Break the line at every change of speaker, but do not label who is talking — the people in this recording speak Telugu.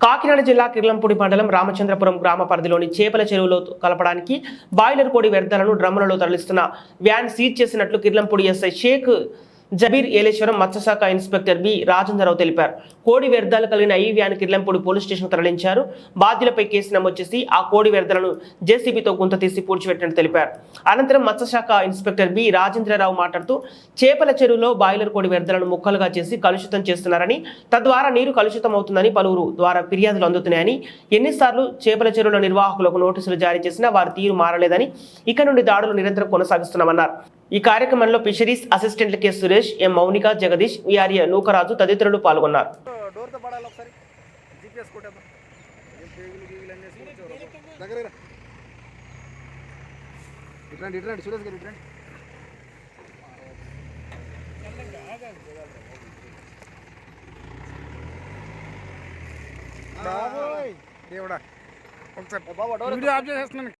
కాకినాడ జిల్లా కిర్లంపూడి మండలం రామచంద్రపురం గ్రామ పరిధిలోని చేపల చెరువులో కలపడానికి బాయిలర్ కోడి వ్యర్థాలను డ్రమ్ములలో తరలిస్తున్న వ్యాన్ సీజ్ చేసినట్లు కిర్లంపూడి ఎస్ఐ షేక్ జబీర్ ఏలేశ్వరం మత్స్యశాఖ ఇన్స్పెక్టర్ బి రాజేంద్రరావు తెలిపారు. కోడి వ్యర్థాలు కలిగిన ఈ వ్యాన్ కిర్లంపూడి పోలీస్ స్టేషన్ తరలించారు. బాధ్యులపై కేసు నమోదు చేసి ఆ కోడి వ్యర్థాలను జేసీబీతో గుంత తీసి పూడ్చిపెట్టినట్టు తెలిపారు. అనంతరం మత్స్యశాఖ ఇన్స్పెక్టర్ బి రాజేంద్రరావు మాట్లాడుతూ చేపల చెరువులో బాయిలర్ కోడి వ్యర్థాలను ముక్కలుగా చేసి కలుషితం చేస్తున్నారని తద్వారా నీరు కలుషితం అవుతుందని పలువురు ద్వారా ఫిర్యాదులు అందుతున్నాయని ఎన్నిసార్లు చేపల చెరువుల నిర్వాహకులకు నోటీసులు జారీ చేసినా వారి తీరు మారలేదని ఇక నుండి దాడులు నిరంతరం కొనసాగిస్తున్నామన్నారు. ఈ కార్యక్రమంలో ఫిషరీస్ అసిస్టెంట్లు K Suresh M Mounika Jagadish V R A Nookaraju తదితరులు పాల్గొన్నారు.
ఒకసారి దేవుడా. ఒకసారి
వీడియో ఆఫ్ చేసేస్తున్నాను.